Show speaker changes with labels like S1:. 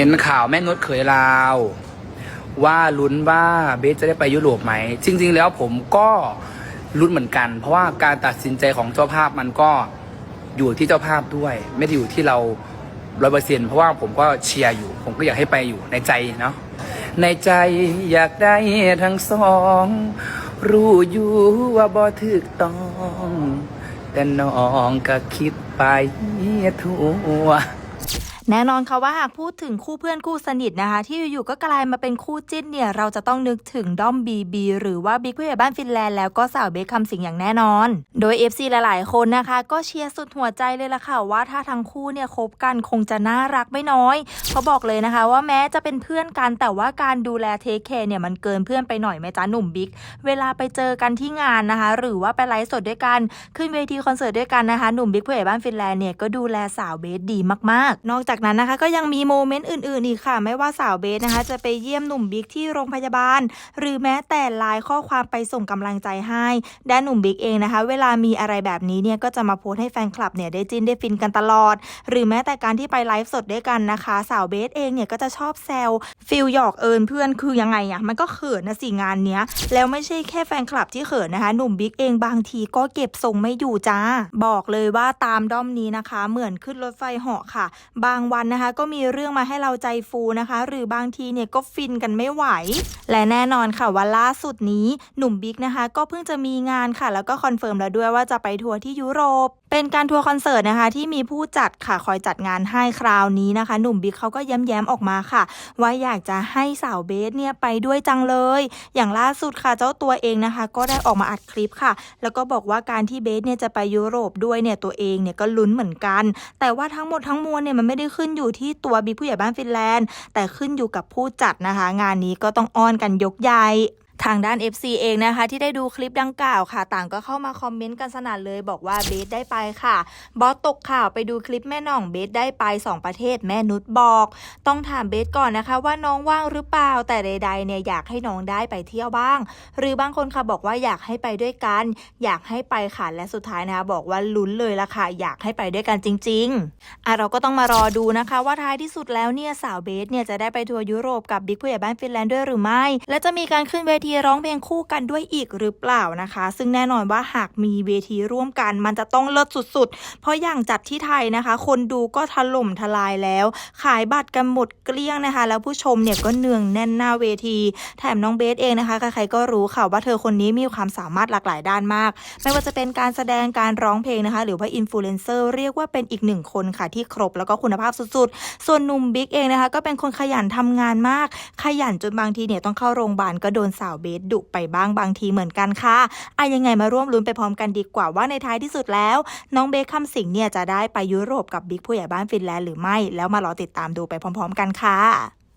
S1: เห็นข่าวแม่นุชเขยลาว ว่าลุ้นว่าเบสจะได้ไปยุโรปไหม จริง ๆ แล้วผมก็ลุ้นเหมือนกัน เพราะว่าการตัดสินใจของเจ้าภาพมันก็อยู่ที่เจ้าภาพด้วย ไม่ได้อยู่ที่เราร้อยเปอร์เซ็นเพราะว่าผมก็เชียร์อยู่ ผมก็อยากให้ไปอยู่ในใจเนาะในใจอยากได้ทั้งสอง รู้อยู่ว่าบ่ถึกต้อง แต่น้องก็คิดไปทั่ว
S2: แน่นอนค่ะว่าหากพูดถึงคู่เพื่อนคู่สนิทนะคะ ที่อยู่ๆก็กลายมาเป็นคู่จิ้นเนี่ยเราจะต้องนึกถึงด้อมบีบีหรือว่าบิ๊กผู้ใหญ่บ้านฟินแลนด์แล้วก็สาวเบคคำสิงอย่างแน่นอน โดย FC หลายๆ คนนะคะ ก็เชียร์สุดหัวใจเลยล่ะค่ะว่าถ้าทั้งคู่เนี่ยคบกันคงจะน่ารักไม่น้อยเขาบอกเลยนะคะ ว่าแม้จะเป็นเพื่อนกันแต่ว่าการดูแลเทคแคร์เนี่ยมันเกินเพื่อนไปหน่อยไหมจ๊ะหนุ่มบิ๊กเวลาไปเจอกันที่งานนะคะ หรือว่าไปไลฟ์สดด้วยกันขึ้นเวทีคอนเสิร์ตด้วยกันนะคะหนุ่มบิ๊กผู้ใหญ่บ้านฟินแลนด์เนี่ยก็ดูแลสาวเบสดีมากๆ นอกจากนั้นนะคะก็ยังมีโมเมนต์อื่น ๆ อีกค่ะ ไม่ว่าสาวเบสนะคะ จะไปเยี่ยมหนุ่มบิ๊กที่โรงพยาบาล หรือแม้แต่ไลน์ข้อความไปส่งกำลังใจให้ด้านหนุ่มบิ๊กเองนะคะ เวลามีอะไรแบบนี้เนี่ยก็จะมาโพสต์ให้แฟนคลับเนี่ยได้จินได้ฟินกันตลอด หรือแม้แต่การที่ไปไลฟ์สดด้วยกันนะคะ สาวเบสเองเนี่ยก็จะชอบแซวฟิลหยอกเอิญเพื่อนคือยังไงอะมันก็เขินนะสิงานเนี้ยแล้วไม่ใช่แค่แฟนคลับที่เขินนะคะหนุ่มบิ๊กเองบางทีก็เก็บทรงไม่อยู่จ้าบอกเลยว่าตามด้อมนี้นะคะ เหมือนขึ้นรถไฟเหาะค่ะ บางวันนะคะ ก็มีเรื่องมาให้เราใจฟูนะคะ หรือบางทีเนี่ยก็ฟินกันไม่ไหว และแน่นอนค่ะว่าล่าสุดนี้หนุ่มบิ๊กนะคะ ก็เพิ่งจะมีงานค่ะ แล้วก็คอนเฟิร์มแล้วด้วยว่าจะไปทัวร์ที่ยุโรปเป็นการทัวร์คอนเสิร์ตนะคะที่มีผู้จัดค่ะคอยจัดงานให้คราวนี้นะคะ หนุ่มบิ๊กเขาก็แย้มๆออกมาค่ะ ว่าอยากจะให้สาวเบสเนี่ยไปด้วยจังเลย อย่างล่าสุดค่ะเจ้าตัวเองนะคะ ก็ได้ออกมาอัดคลิปค่ะ แล้วก็บอกว่าการที่เบสเนี่ยจะไปยุโรปด้วยเนี่ยตัวเองเนี่ยก็ลุ้นเหมือนกัน แต่ว่าทั้งหมดทั้งมวลเนี่ยมันไม่ได้ขึ้นอยู่ที่ตัวบิ๊กผู้ใหญ่บ้านฟินแลนด์ แต่ขึ้นอยู่กับผู้จัดนะคะ งานนี้ก็ต้องอ้อนกันยกใหญ่ ทางด้าน FC เองนะคะ ที่ได้ดูคลิปดังกล่าวค่ะ ต่างก็เข้ามาคอมเมนต์กันสนั่นเลย บอกว่าเบสได้ไปค่ะ บอสตกข่าวไปดูคลิปแม่น้องเบสได้ไป 2 ประเทศแม่นุชบอก ต้องถามเบสก่อนนะคะ ว่าน้องว่างหรือเปล่าแต่ใดๆเนี่ยอยากให้น้องได้ไปเที่ยวบ้าง หรือบางคนค่ะบอกว่าอยากให้ไปด้วยกัน อยากให้ไปค่ะและสุดท้ายนะคะบอกว่าลุ้นเลยละค่ะอยากให้ไปด้วยกันจริงๆอะเราก็ต้องมารอดูนะคะ ว่าท้ายที่สุดแล้วเนี่ยสาวเบสเนี่ยจะได้ไปทัวร์ยุโรปกับบิ๊กผู้ใหญ่บ้านฟินแลนด์ด้วยหรือไม่ และจะมีการขึ้นเวทีร้องเพลงคู่กันด้วยอีกหรือเปล่านะคะ ซึ่งแน่นอนว่าหากมีเวทีร่วมกัน มันจะต้องเลิศสุดๆ เพราะอย่างจัดที่ไทยนะคะ คนดูก็ถล่มทลายแล้ว ขายบัตรกันหมดเกลี้ยงนะคะ แล้วผู้ชมเนี่ยก็เนืองแน่นหน้าเวที แถมน้องเบสเองนะคะใครๆก็รู้ค่ะว่าเธอคนนี้มีความสามารถหลากหลายด้านมาก ไม่ว่าจะเป็นการแสดงการร้องเพลงนะคะ หรือว่าอินฟลูเอนเซอร์เรียกว่าเป็นอีกหนึ่งคนค่ะที่ครบแล้วก็คุณภาพสุดๆ ส่วนหนุ่มบิ๊กเองนะคะ ก็เป็นคนขยันทำงานมาก ขยันจนบางทีเนี่ยต้องเข้าโรงพยาบาลก็โดนสาวเบสดุไปบ้างบางทีเหมือนกันค่ะอะยังไงมาร่วมลุ้นไปพร้อมกันดีกว่าว่าในท้ายที่สุดแล้ว น้องเบคคำสิงเนี่ยจะได้ไปยุโรปกับบิ๊กผู้ใหญ่บ้านฟินแลนด์หรือไม่ แล้วมารอติดตามดูไปพร้อม ๆ กันค่ะ